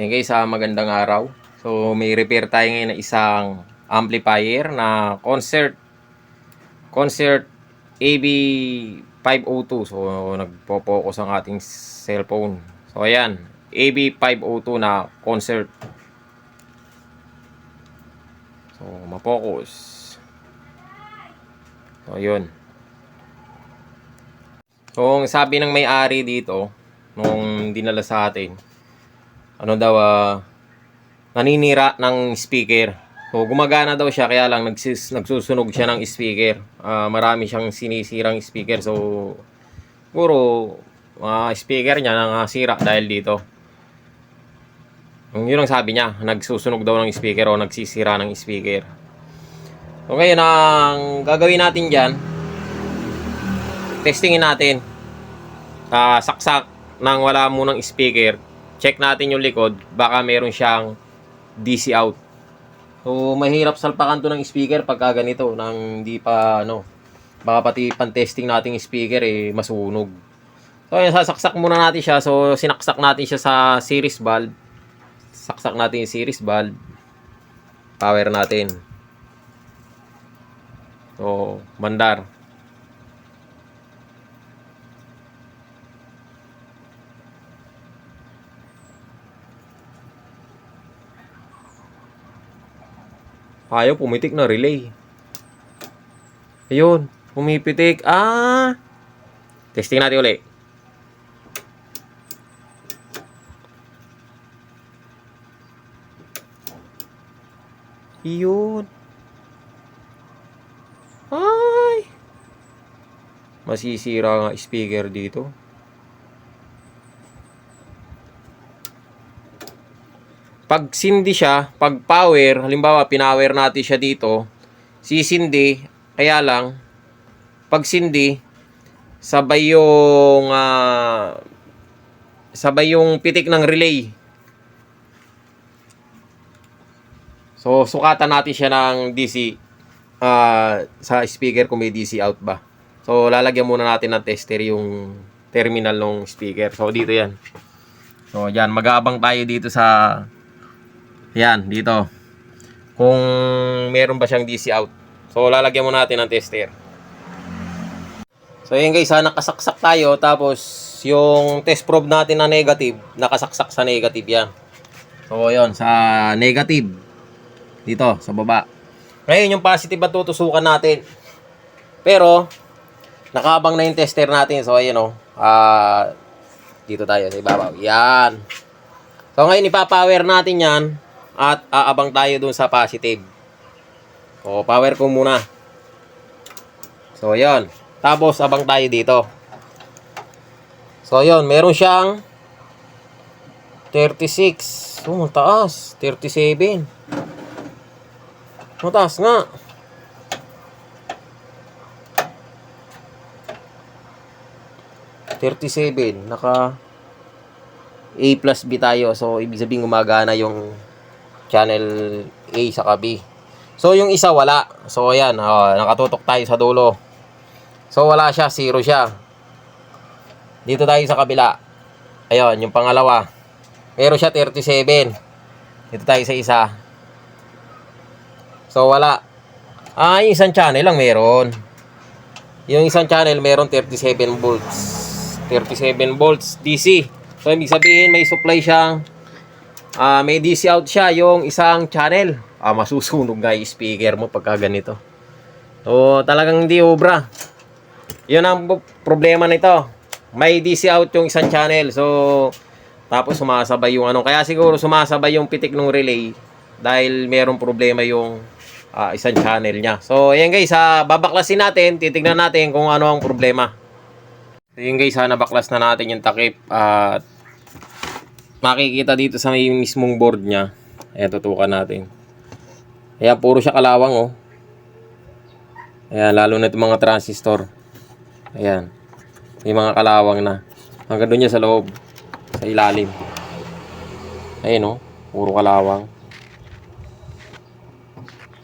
Ayan guys, ah, magandang araw. So may repair tayo ngayon na isang amplifier na concert concert AB 502. So nagpo-focus ang ating cellphone. So ayan, AB 502 na concert. So ma-focus. So yun. So sabi ng may-ari dito nung dinala sa atin, ano daw ah, naninira ng speaker. So gumagana daw siya kaya lang nagsis, nagsusunog siya ng speaker. Ah, marami siyang sinisirang speaker. So puro mga speaker niya nasira dahil dito. Yun ang sabi niya, nagsusunog daw ng speaker o nagsisira ng speaker. So ngayon ang gagawin natin diyan, testingin natin. Ah, saksak nang wala munang speaker. Check natin yung likod, baka meron siyang DC out. So, mahirap salpakan to ng speaker pagka ganito, nang hindi pa, ano, baka pati pan-testing nating speaker, eh, masunog. So, ayun, sasaksak muna natin siya. So, sinaksak natin siya sa series valve. Saksak natin yung series valve. Power natin. So, mandar. Ayaw, pumitik na relay. Ayun, pumipitik. Ah! Testing natin ulit. Yun. Ay! Masisira nga speaker dito. Pag sindi siya, pag power, halimbawa pinower natin siya dito, sisindi, kaya lang, pag sindi, sabay yung, ah, sabay yung pitik ng relay. So, sukatan natin siya ng DC ah, sa speaker kung may DC out ba. So, lalagyan muna natin ng tester yung terminal ng speaker. So, dito yan. So, yan. Mag-aabang tayo dito sa yan, dito. Kung meron ba siyang DC out. So, lalagyan mo natin ng tester. So, yan guys, ha, nakasaksak tayo. Tapos, yung test probe natin na negative, nakasaksak sa negative yan. So, yun, sa negative. Dito, sa baba. Ngayon, yung positive at tutusukan natin. Pero, nakabang na yung tester natin. So, ayun, oh. Ah, dito tayo sa ibabaw. Yan. So, ngayon, ipapower natin yan at aabang tayo dun sa positive. O, power ko muna. So, yon. Tapos, abang tayo dito. So, yon. Meron siyang 36. Oh, mataas. 37. Mataas nga. Thirty-seven. Naka A plus B tayo. So, ibig sabihin gumagana yung channel A sa B. So, yung isa wala. So, ayan. Oh, nakatutok tayo sa dulo. So, wala siya. Zero siya. Dito tayo sa kabila. Ayun, yung pangalawa. Meron siya 37. Dito tayo sa isa. So, wala. Ah, yung isang channel lang meron. Yung isang channel meron 37 volts. 37 volts DC. So, ibig sabihin may supply siyang Ah, may DC out siya yung isang channel. Ah, masusunog nga yung speaker mo pagka ganito. So, talagang hindi obra. Yun ang problema nito. May DC out yung isang channel. So, tapos sumasabay yung ano. Kaya siguro sumasabay yung pitik ng relay dahil merong problema yung ah, isang channel niya. So, ayan guys, ah, babaklasin natin. Titignan natin kung ano ang problema. So, yun guys, ha, nabaklas na natin yung takip. At makikita dito sa may mismong board niya. Ayan, tutukan natin. Ayan, puro siya kalawang, oh. Ayan, lalo na itong mga transistor. Ayan. May mga kalawang na. Hanggang doon niya sa loob. Sa ilalim. Ayan, oh. Puro kalawang.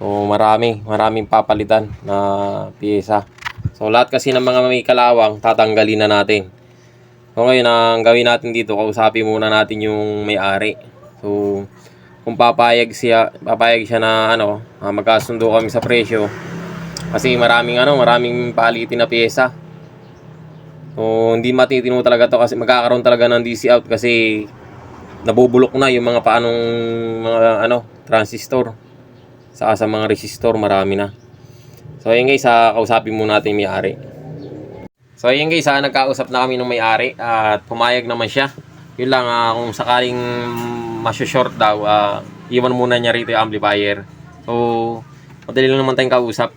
So, marami. Maraming papalitan na pyesa. So, lahat kasi ng mga may kalawang, tatanggalin na natin. So ngayon, ang gawin natin dito, kausapin muna natin yung may-ari. So, kung papayag siya, papayag siya na ano, ah, magkasundo kami sa presyo. Kasi maraming ano, maraming palitin na pyesa. So, hindi matitino talaga to kasi magkakaroon talaga ng DC out kasi nabubulok na yung mga paanong mga ano, transistor. Saka sa mga resistor, marami na. So, ayun guys, ah, kausapin muna natin yung may-ari. So, ayun guys, ah, nagkausap na kami ng may-ari at pumayag naman siya. Yun lang, ah, kung sakaling masyo-short daw, ah, iwan muna niya rito yung amplifier. So, madali lang naman tayong kausap.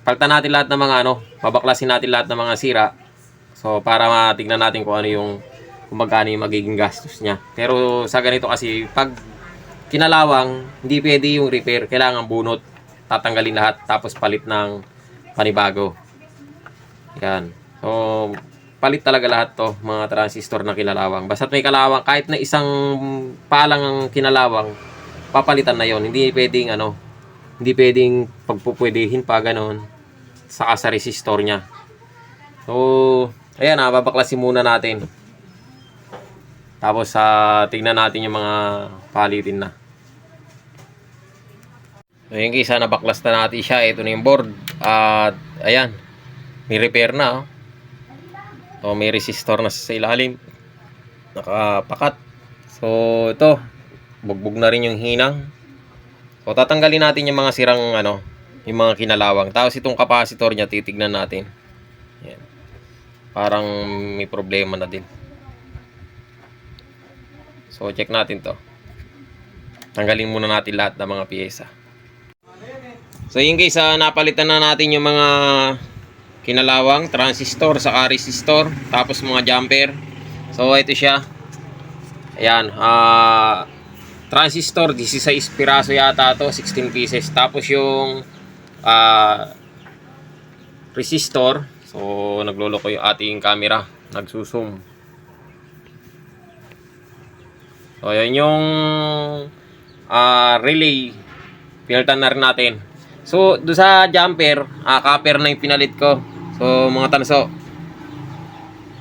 Palitan natin lahat ng mga ano, babaklasin natin lahat ng mga sira. So, para matignan natin kung ano yung, kung magkano yung magiging gastos niya. Pero sa ganito kasi, pag kinalawang, hindi pwede yung repair. Kailangan bunot. Tatanggalin lahat, tapos palit ng panibago. Yan. So, palit talaga lahat to, mga transistor na kinalawang. Basta't may kalawang, kahit na isang palang ang kinalawang, papalitan na yon Hindi pwedeng ano, hindi pwedeng pagpupwedehin pa ganon saka sa resistor niya. So, ayan na, babaklasin muna natin. Tapos, sa tingnan natin yung mga palitin na. So, yung isa, nabaklas na natin siya. Ito na yung board. At, ayan, may repair na. Oh. So, may resistor na sa ilalim. Nakapakat. So, ito. Bugbog na rin yung hinang. So, tatanggalin natin yung mga sirang, ano, yung mga kinalawang. Tapos, itong capacitor niya, titignan natin. Yan. Parang may problema na din. So, check natin to. Tanggalin muna natin lahat ng mga piyesa. So, yun guys, ah, napalitan na natin yung mga kinalawang, transistor, saka resistor, tapos mga jumper. So, ito siya. Ayan, ah, transistor, 16 piraso yata to, 16 pieces. Tapos yung ah, resistor, so nagloloko yung ating camera, nagsusum. So, yun yung ah, relay, pinalitan na rin natin. So, do sa jumper, ah, copper na yung pinalit ko. So, mga tanso.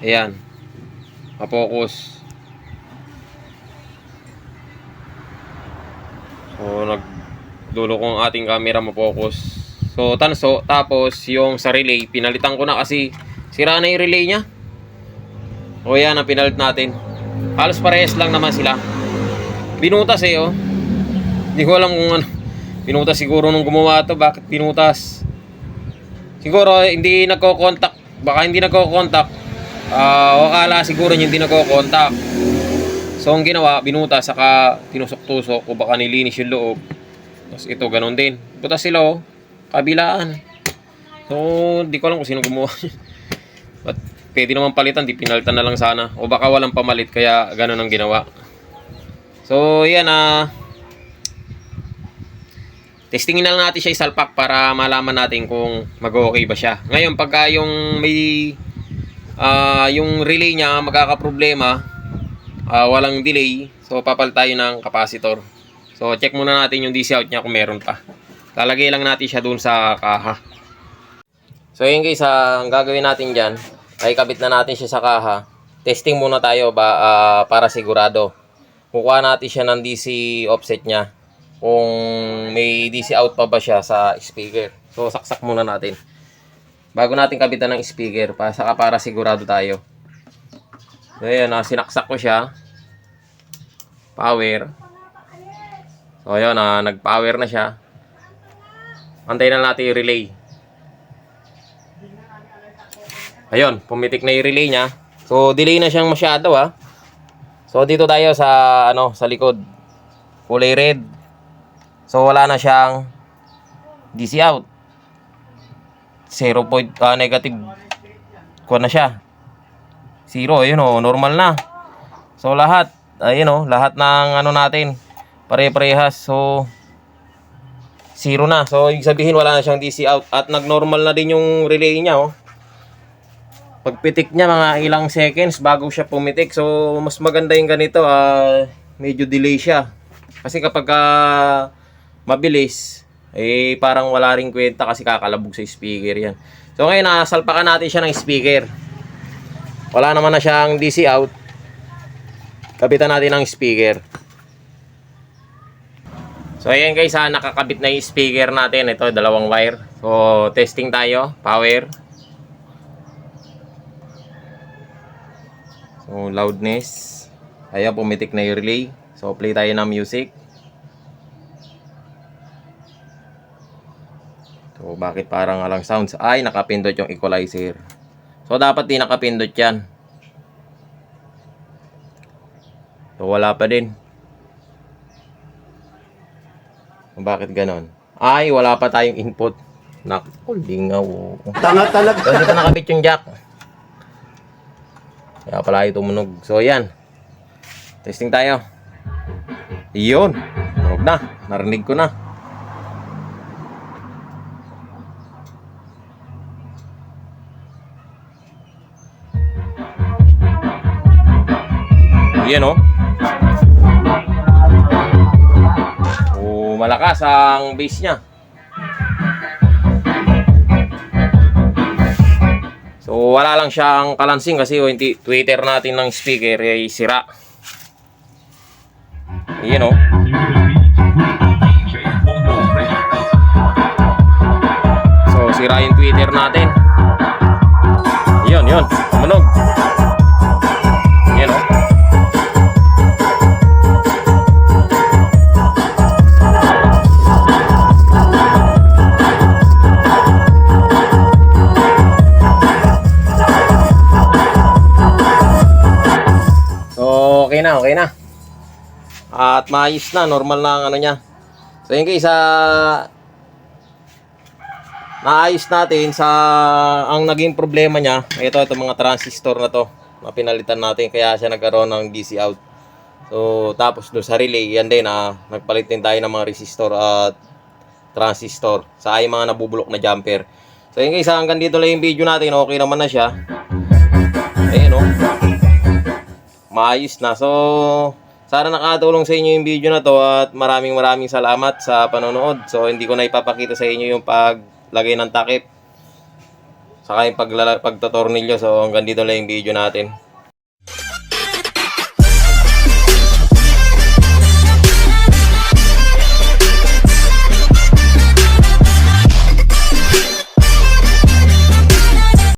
Ayan. Mapokus. So, nagdulo ko ang ating camera mapokus. So, tanso. Tapos, yung sa relay, pinalitan ko na kasi sira na yung relay niya. O yan, ang pinalit natin. Halos parehas lang naman sila. Binutas eh, oh. Hindi ko alam kung ano. Pinutas siguro nung gumawa to. Bakit pinutas? Siguro hindi nagko-contact. Baka hindi nagko-contact. Ah, o akala siguro niya hindi nagko-contact. So ang ginawa, binutas saka tinusok-tusok o baka nilinis yung loob. Tapos ito ganun din. Butas sila oh. Kabilaan. So, di ko alam kung sino gumawa. But pwede naman palitan, di pinalitan na lang sana. O baka walang pamalit kaya ganun ang ginawa. So, yan ah. Testingin na lang natin siya isalpak para malaman natin kung mag-okay ba siya. Ngayon, pagka yung may ah yung relay niya magkakaproblema, ah, walang delay, so papal tayo ng capacitor. So check muna natin yung DC out niya kung meron pa. Lalagay lang natin siya dun sa kaha. So yun guys, ah, ang gagawin natin dyan, ay kabit na natin siya sa kaha. Testing muna tayo ba ah, para sigurado. Kukuha natin siya ng DC offset niya kung may DC out pa ba siya sa speaker. So, saksak muna natin. Bago natin kabitan ng speaker, para, saka para sigurado tayo. So, ayan, ah, sinaksak ko siya. Power. So, ayan, ah, nag-power na siya. Antayin na natin yung relay. Ayun, pumitik na yung relay niya. So, delay na siyang masyado, ah. So, dito tayo sa, ano, sa likod. Kulay red. So wala na siyang DC out. 0 point ah, negative kuha na siya. Zero, ayun oh, normal na. So lahat, ayun oh, lahat ng ano natin pare-parehas. So zero na. So ibig sabihin wala na siyang DC out at nag-normal na din yung relay niya oh. Pagpitik niya mga ilang seconds bago siya pumitik. So mas maganda yung ganito ah medyo delay siya. Kasi kapag ah, mabilis, eh parang wala ring kwenta kasi kakalabog sa speaker yan. So ngayon, nasalpakan natin siya ng speaker. Wala naman na siyang DC out. Kapitan natin ng speaker. So ayan guys, ha, nakakabit na yung speaker natin. Ito, dalawang wire. So testing tayo, power. So loudness. Ayan, pumitik na yung relay. So play tayo ng music. So bakit parang alang sounds? Ay, nakapindot yung equalizer. So dapat di nakapindot yan. So wala pa din. Bakit ganon? Ay, wala pa tayong input. Naku, lingaw. Tanga talaga. So, hindi pa nakabit yung jack. Kaya pala ito tumunog. So, yan. Testing tayo. Yun. Tunog na. Narinig ko na. Yan oh. Oh, malakas ang bass niya. So wala lang siyang kalansing kasi yung ti- tweeter natin ng speaker ay sira. Ayan oh. So sira yung tweeter natin. Yun, yun. Tumunog. Maayos na, normal na ang ano niya. So, yun guys, ah, naayos natin sa ang naging problema niya. Ito, ito mga transistor na to na pinalitan natin kaya siya nagkaroon ng DC out. So, tapos doon sa relay, yan din, ah, nagpalit din tayo ng mga resistor at transistor sa ay mga nabubulok na jumper. So, yun guys, ah, hanggang dito lang yung video natin. Okay naman na siya. Ayan, oh maayos na. So, sana nakatulong sa inyo yung video na to at maraming maraming salamat sa panonood. So, hindi ko na ipapakita sa inyo yung paglagay ng takip. Saka yung pagtatornilyo. So, hanggang dito lang yung video natin.